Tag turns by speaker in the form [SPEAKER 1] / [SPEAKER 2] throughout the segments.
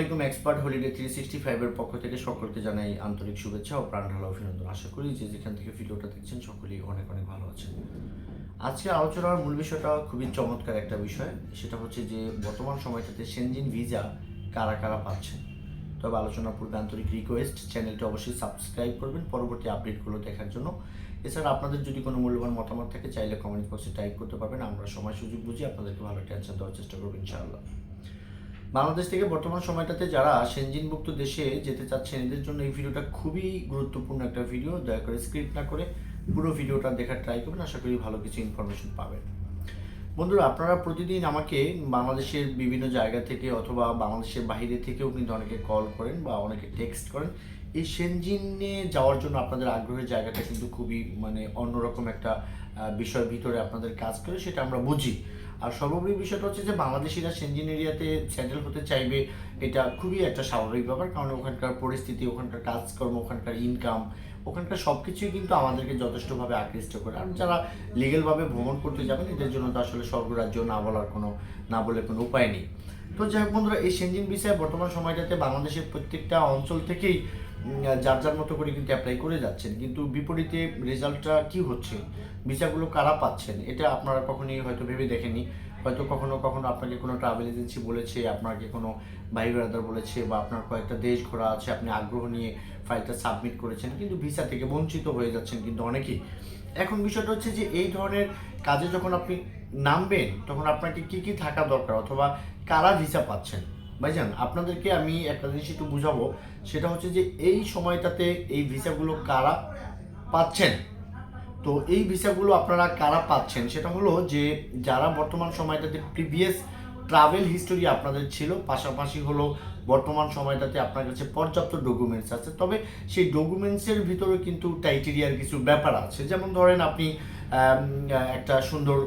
[SPEAKER 1] আলাইকুম expert holiday three sixty ফাইভের পক্ষ থেকে সকলকে জানাই আন্তরিক শুভেচ্ছা ও প্রাণ ঢালা অভিনন্দন। আশা করি যে যেখান থেকে ভিডিওটা দেখছেন সকলেই অনেক অনেক ভালো আছেন। আজকে আলোচনার মূল বিষয়টা খুবই চমৎকার একটা বিষয়, সেটা হচ্ছে যে বর্তমান সময়টাতে সেনজিন ভিসা কারা কারা পাচ্ছেন তবে আলোচনার পূর্বে আন্তরিক রিকোয়েস্ট চ্যানেলটি অবশ্যই সাবস্ক্রাইব করবেন পরবর্তী আপডেটগুলো দেখার জন্য। এছাড়া আপনাদের যদি কোনো মূল্যবান মতামত থাকে, চাইলে কমেন্ট বক্সে টাইপ করতে পারবেন। আমরা সময় সুযোগ বুঝি আপনাদেরকে ভালো একটা অ্যান্সার দেওয়ার চেষ্টা করব, ইনশাআল্লাহ। বাংলাদেশ থেকে বর্তমান সময়টাতে যারা সেনজিনভুক্ত দেশে যেতে চাচ্ছেন এদের জন্য এই ভিডিওটা খুবই গুরুত্বপূর্ণ একটা ভিডিও। দয়া করে স্ক্রিপ্ট না করে পুরো ভিডিওটা দেখার ট্রাই করবেন। আশা করি ভালো কিছু ইনফরমেশন পাবেন। বন্ধুরা আপনারা প্রতিদিন আমাকে বাংলাদেশের বিভিন্ন জায়গা থেকে অথবা বাংলাদেশের বাইরে থেকেও কিন্তু অনেকে কল করেন বা অনেকে টেক্সট করেন। এই সেনজিনে যাওয়ার জন্য আপনাদের আগ্রহের জায়গাটা কিন্তু খুবই মানে অন্যরকম একটা আহ, বিষয়ের ভিতরে আপনাদের কাজ করে সেটা আমরা বুঝি। আর সর্বোপরি বিষয়টা হচ্ছে যে বাংলাদেশিরা সেনজিন এরিয়াতে সেটেল হতে চাইবে, এটা খুবই একটা স্বাভাবিক ব্যাপার। কারণ ওখানকার পরিস্থিতি, ওখানকার কাজকর্ম, ওখানকার ইনকাম ওখানকার সব কিছুই কিন্তু আমাদেরকে যথেষ্টভাবে আকৃষ্ট করে। আর যারা লিগেলভাবে ভ্রমণ করতে যাবেন, এদের জন্য তো আসলে স্বর্গরাজ্য না বলার কোনো, না বলে কোনো উপায় নেই। তো যাই হোক বন্ধুরা, এই সেনজিন বিষয়ে বর্তমান সময়টাতে বাংলাদেশের প্রত্যেকটা অঞ্চল থেকেই যার যার মতো করে কিন্তু অ্যাপ্লাই করে যাচ্ছেন। কিন্তু বিপরীতে রেজাল্টটা কি হচ্ছে? ভিসাগুলো কারা পাচ্ছেন? এটা আপনারা কখনোই হয়তো ভেবে দেখেননি। হয়তো কখনো কখনো আপনাকে কোনো ট্রাভেল এজেন্সি বলেছে, আপনাকে কোনো ভাই ব্রাদার বলেছে বা আপনার কয়েকটা দেশ ঘোরা আছে, আপনি আগ্রহ নিয়ে ফাইলটা সাবমিট করেছেন। কিন্তু ভিসা থেকে বঞ্চিত হয়ে যাচ্ছেন কিন্তু অনেকেই। এখন বিষয়টা হচ্ছে যে এই ধরনের কাজে যখন আপনি নামবেন, তখন আপনাকে কি কি থাকা দরকার? অথবা কারা ভিসা পাচ্ছেন? ভাইজান, আপনাদেরকে আমি একটা জিনিস একটু বুঝাবো। সেটা হচ্ছে যে এই সময়টাতে এই ভিসাগুলো কারা পাচ্ছেন? তো এই ভিসাগুলো আপনারা কারা পাচ্ছেন? সেটা হলো যে যারা বর্তমান সময়টাতে প্রিভিয়াস ট্রাভেল হিস্টোরি আপনাদের ছিল, পাশাপাশি হলো বর্তমান সময়টাতে আপনার কাছে পর্যাপ্ত ডকুমেন্টস আছে। তবে সেই ডকুমেন্টসের ভিতরে কিন্তু টাইটেরিয়ার কিছু ব্যাপার আছে। যেমন ধরেন আপনি একটা সুন্দর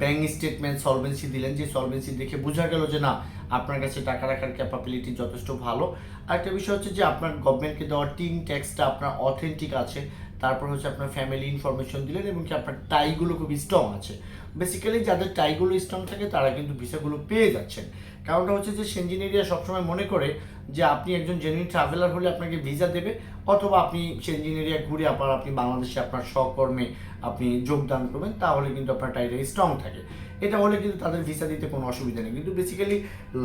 [SPEAKER 1] ব্যাংক স্টেটমেন্ট সলভেন্সি দিলেন। যে সলভেন্সি দেখে বোঝা গেল যে না আপনার কাছে টাকা রাখার ক্যাপাবিলিটি যথেষ্ট ভালো। আরেকটা বিষয় হচ্ছে যে আপনার গভর্নমেন্টকে দেওয়ার টিন ট্যাক্সটা আপনার অথেন্টিক আছে। তারপর হচ্ছে আপনার ফ্যামিলি ইনফরমেশন দিলেন এবং কি আপনার টাইগুলো খুব স্ট্রং আছে। বেসিক্যালি যাদের টাইগুলো স্ট্রং থাকে, তারা কিন্তু ভিসাগুলো পেয়ে যাচ্ছেন। কারণটা হচ্ছে যে সেনজিন এরিয়া সবসময় মনে করে যে, আপনি একজন জেনুইন ট্রাভেলার হলে আপনাকে ভিসা দেবে, অথবা আপনি সেনজিন এরিয়া ঘুরে আবার আপনি বাংলাদেশে আপনার স্বকর্মে আপনি যোগদান করবেন, তাহলে কিন্তু আপনার টাইটা স্ট্রং থাকে। এটা হলে কিন্তু তাদের ভিসা দিতে কোনো অসুবিধা নেই। কিন্তু বেসিক্যালি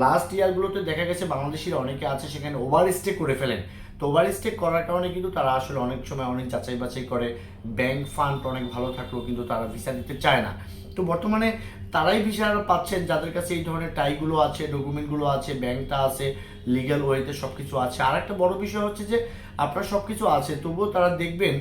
[SPEAKER 1] লাস্ট ইয়ারগুলোতে দেখা গেছে, বাংলাদেশিরা অনেকে আছে, সেখানে ওভার স্টে করে ফেলেন। তো ওভার স্টে করার কারণে কিন্তু তারা আসলে অনেক সময় অনেক যাচাই বাছাই করে। ব্যাংক ফান্ড অনেক ভালো থাকলেও কিন্তু তারা ভিসা দিতে চায় না। তো বর্তমানে তারাই ভিসা পাচ্ছেন যাদের কাছে এই ধরনের টাইগুলো আছে ডকুমেন্টগুলো আছে ব্যাংকটা আছে লিগ্যাল ওয়েতে সব কিছু আছে। আর একটা বড় বিষয় হচ্ছে যে, আপনার সব কিছু আছে, তবুও তারা দেখবেন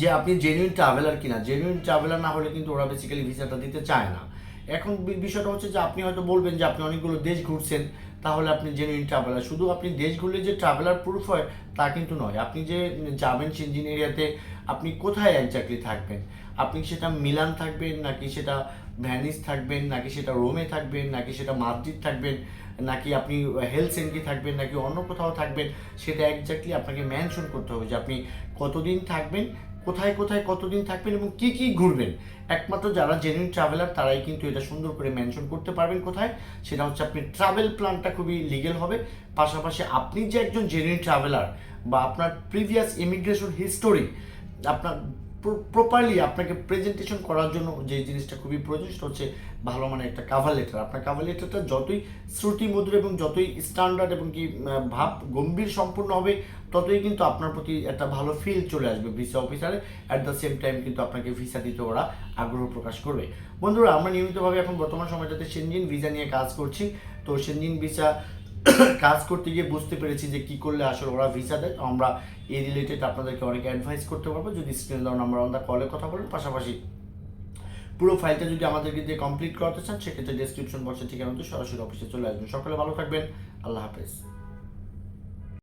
[SPEAKER 1] যে আপনি জেনুইন ট্রাভেলার কিনা। জেনুইন ট্রাভেলার না হলে কিন্তু ওরা বেসিক্যালি ভিসাটা দিতে চায় না। এখন বিষয়টা হচ্ছে যে আপনি হয়তো বলবেন যে আপনি অনেকগুলো দেশ ঘুরছেন, তাহলে আপনি জেনুইন ট্রাভেলার শুধু আপনি দেশ ঘুরলে যে ট্রাভেলার প্রুফ হয়, তা কিন্তু নয়। আপনি যে যাবেন সেঞ্জিন এরিয়াতে আপনি কোথায় একজাক্টলি থাকবেন? আপনি সেটা মিলান থাকবেন, নাকি সেটা ভ্যানিস থাকবেন, নাকি সেটা রোমে থাকবেন, নাকি সেটা মাদ্রিদ থাকবেন, নাকি আপনি হেলথ হেলসেনকি থাকবেন, নাকি অন্য কোথাও থাকবেন, সেটা একজাক্টলি আপনাকে মেনশন করতে হবে যে আপনি কতদিন থাকবেন কোথায় কোথায় কতদিন থাকবেন এবং কি কি ঘুরবেন? একমাত্র যারা জেনুইন ট্রাভেলার তারাই কিন্তু এটা সুন্দর করে মেনশন করতে পারবেন কোথায়? সেটা হচ্ছে আপনি ট্রাভেল প্ল্যানটা খুবই লিগেল হবে। পাশাপাশি আপনি যে একজন জেনুইন ট্রাভেলার বা আপনার প্রিভিয়াস ইমিগ্রেশন হিস্টোরি আপনার প্রপারলি আপনাকে প্রেজেন্টেশন করার জন্য যে জিনিসটা খুবই প্রয়োজন সেটা হচ্ছে ভালো মানে একটা কাভার লেটার আপনার কাভার লেটারটা যতই শ্রুতিমধুর এবং যতই স্ট্যান্ডার্ড এবং কি ভাব গম্ভীর সম্পূর্ণ হবে, ততই কিন্তু আপনার প্রতি একটা ভালো ফিল চলে আসবে ভিসা অফিসারে অ্যাট দ্য সেম টাইম কিন্তু আপনাকে ভিসা দিতে ওরা আগ্রহ প্রকাশ করবে। বন্ধুরা, আমরা নিয়মিতভাবে এখন বর্তমান সময়টাতে সেনজিন ভিসা নিয়ে কাজ করছি। তো সেনজিন ভিসা কাজ করতে গিয়ে বুঝতে পেরেছি যে কি করলে আসলে ওরা ভিসা দেয়, তো আমরা এই রিলেটেড আপনাদেরকে অনেক অ্যাডভাইস করতে পারব। যদি স্ক্রিন দেওয়া নাম্বার আমরা কলে কথা বলেন, পাশাপাশি পুরো ফাইলটা যদি আমাদেরকে দিয়ে কমপ্লিট করাতে চান, সেক্ষেত্রে ডেসক্রিপশন বক্সে ঠিকানা তো সরাসরি অফিসে চলে আসবেন। সকলে ভালো থাকবেন। আল্লাহ হাফেজ।